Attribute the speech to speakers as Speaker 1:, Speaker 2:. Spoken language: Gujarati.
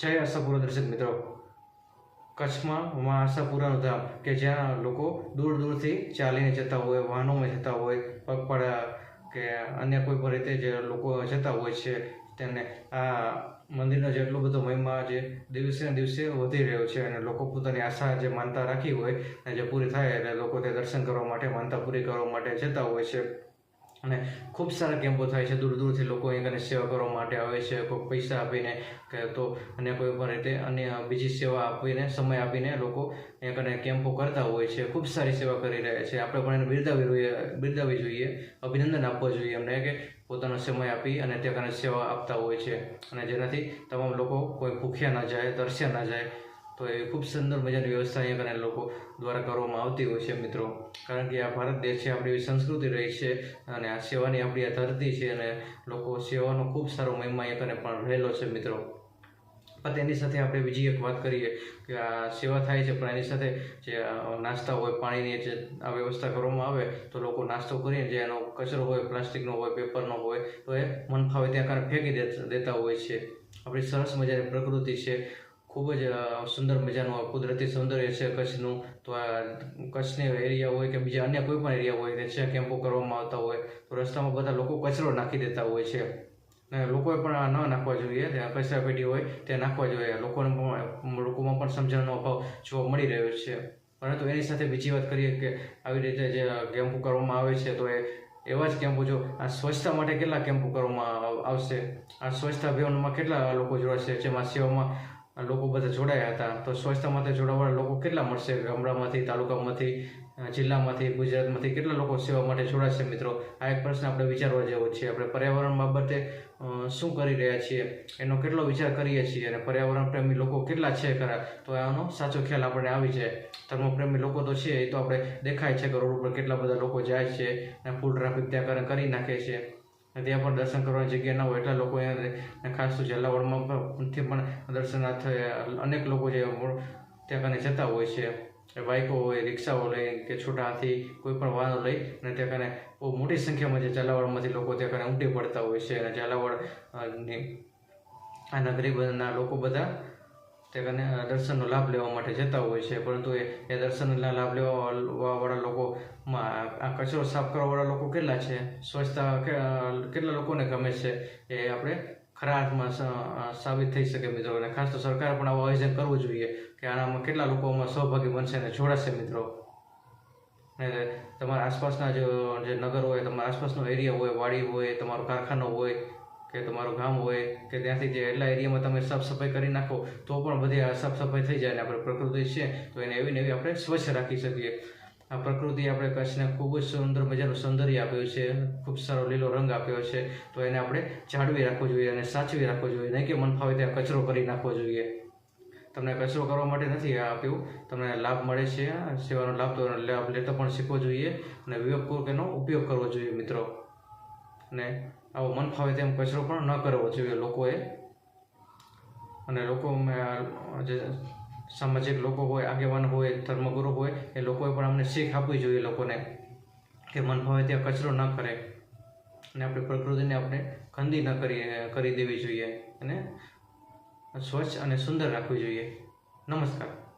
Speaker 1: જય આશાપુરા દર્શક મિત્રો. કચ્છમાં મા આશાપુરાનું ધામ કે જ્યાં લોકો દૂર દૂરથી ચાલીને જતા હોય, વાહનોમાં જતા હોય પગપાળા કે અન્ય કોઈ પણ રીતે જે લોકો જતા હોય છે તેને આ મંદિરનો જેટલો બધો મહિમા જે દિવસે ને દિવસે વધી રહ્યો છે અને લોકો પોતાની આશા જે માનતા રાખી હોય જે પૂરી થાય એટલે લોકો તે દર્શન કરવા માટે, માનતા પૂરી કરવા માટે જતા હોય છે. અને ખૂબ સારા કેમ્પો થાય છે. દૂર દૂરથી લોકો અહીં કને સેવા કરવા માટે આવે છે. કોઈ પૈસા આપીને કે તો અને કોઈ પણ રીતે અન્ય બીજી સેવા આપીને, સમય આપીને લોકો અહીં કને કેમ્પો કરતા હોય છે. ખૂબ સારી સેવા કરી રહ્યા છે. આપણે પણ એને બિરદાવી જોઈએ બિરદાવી જોઈએ, અભિનંદન આપવો જોઈએ એમને કે પોતાનો સમય આપી અને તે કને સેવા આપતા હોય છે. અને જેનાથી તમામ લોકો કોઈ ભૂખ્યા ના જાય, તરસ્યા ના જાય તો એ ખૂબ સુંદર મજાની વ્યવસ્થા અહીંયા કને લોકો દ્વારા કરવામાં આવતી હોય છે મિત્રો. કારણ કે આ ભારત દેશ છે, આપણી સંસ્કૃતિ રહી છે અને આ સેવાની આપણી આ ધરતી છે અને લોકો સેવાનો ખૂબ સારો મહિમા અહીંયા કને પણ રહેલો છે મિત્રો. પણ તેની સાથે આપણે બીજી એક વાત કરીએ કે આ સેવા થાય છે, પણ એની સાથે જે નાસ્તા હોય, પાણીની જે આ વ્યવસ્થા કરવામાં આવે તો લોકો નાસ્તો કરીને જે એનો કચરો હોય, પ્લાસ્ટિકનો હોય, પેપરનો હોય તો એ મન ફાવે ત્યાં કારણે ફેંકી દેતા હોય છે. આપણી સરસ મજાની પ્રકૃતિ છે. ખૂબ જ સુંદર મજાનું કુદરતી સૌંદર્ય છે કચ્છનું. તો આ કચ્છની એરિયા હોય કે બીજા અન્ય કોઈ પણ એરિયા હોય જ્યાં કેમ્પો કરવામાં આવતા હોય, તો રસ્તામાં બધા લોકો કચરો નાખી દેતા હોય છે. ને લોકોએ પણ આ ન નાખવા જોઈએ. ત્યાં કચરા પેટી હોય, ત્યાં નાખવા જોઈએ. લોકોને પણ, લોકોમાં પણ સમજણનો અભાવ જોવા મળી રહ્યો છે. પરંતુ એની સાથે બીજી વાત કરીએ કે આવી રીતે જે કેમ્પો કરવામાં આવે છે, તો એ એવા જ કેમ્પો જો આ સ્વચ્છતા માટે કેટલા કેમ્પો કરવામાં આવશે? આ સ્વચ્છતા અભિયાનમાં કેટલા લોકો જોડાશે? જેમાં સેવામાં લોકો બધા જોડાયા હતા. તો સ્વચ્છતા માટે જોડાવાળા લોકો કેટલા મળશે? ગામડામાંથી, તાલુકામાંથી જિલ્લામાંથી, ગુજરાતમાંથી કેટલા લોકો સેવા માટે જોડાશે મિત્રો? આ એક પ્રશ્ન આપણે વિચારવા જેવો છે. આપણે પર્યાવરણ બાબતે શું કરી રહ્યા છીએ? એનો કેટલો વિચાર કરીએ છીએ? અને પર્યાવરણ પ્રેમી લોકો કેટલા છે ખરા? તો આનો સાચો ખ્યાલ આપણને આવી જાય. ધર્મ પ્રેમી લોકો તો છે, એ તો આપણે દેખાય છે કે રોડ ઉપર કેટલા બધા લોકો જાય છે અને ફૂલ ટ્રાફિક ત્યાં કરે નાખે છે. ત્યાં પણ દર્શન કરવાની જગ્યા ના હોય એટલા લોકો અહીંયા ખાસ તો ઝાલાવાડમાં પણ થી પણ દર્શનાર્થે અનેક લોકો જે ત્યાં કને જતા હોય છે. બાઇકો હોય, રિક્ષાઓ લઈ કે છોટા હાથી કોઈ પણ વાહનો લઈ અને ત્યાં કને બહુ મોટી સંખ્યામાં જે ઝાલાવાડમાંથી લોકો ત્યાં કને ઉમટી પડતા હોય છે. અને ઝાલાવાડની આ નગરી બધાના લોકો બધા તે કને દર્શનનો લાભ લેવા માટે જતા હોય છે. પરંતુ એ એ દર્શનના લાભ લેવા વાળા લોકોમાં આ કચરો સાફ કરવાવાળા લોકો કેટલા છે? સ્વચ્છતા કેટલા લોકોને ગમે છે? એ આપણે ખરા અર્થમાં સાબિત થઈ શકે મિત્રો. અને ખાસ તો સરકારે પણ આવું આયોજન કરવું જોઈએ કે આનામાં કેટલા લોકો આમાં સહભાગી બનશે અને જોડાશે મિત્રો. અને તમારા આસપાસના જે નગર હોય, તમારા આસપાસનો એરિયા હોય, વાડી હોય, તમારો કારખાનો હોય કે તમારું ગામ હોય કે ત્યાંથી જે એટલા એરિયામાં તમે સાફ સફાઈ કરી નાખો, તો પણ બધી સાફ સફાઈ થઈ જાય અને આપણે પ્રકૃતિ છે, તો એને એવી ને એવી આપણે સ્વચ્છ રાખી શકીએ. આ પ્રકૃતિ આપણે કચ્છને ખૂબ જ સુંદર મજાનું સૌંદર્ય આપ્યું છે, ખૂબ સારો લીલો રંગ આપ્યો છે, તો એને આપણે જાળવી રાખવો જોઈએ અને સાચવી રાખવો જોઈએ. નહીં કે મન ફાવે ત્યાં કચરો કરી નાખવો જોઈએ. તમને કચરો કરવા માટે નથી આ આપ્યું, તમને લાભ મળે છે, સેવાનો લાભ તો લાભ લેતો પણ શીખવો જોઈએ અને વિવેકપૂર્વક એનો ઉપયોગ કરવો જોઈએ મિત્રો. અને આવો મન ફાવે તેમ કચરો પણ ન કરવો જોઈએ લોકોએ. અને લોકો જે સામાજિક લોકો હોય, આગેવાન હોય, ધર્મગુરુ હોય, એ લોકોએ પણ અમને શીખ આપવી જોઈએ લોકોને કે મન ફાવે ત્યાં કચરો ન કરે. અને આપણી પ્રકૃતિને આપણે ગંદી ન કરી કરી દેવી જોઈએ. અને સ્વચ્છ અને સુંદર રાખવી જોઈએ. નમસ્કાર.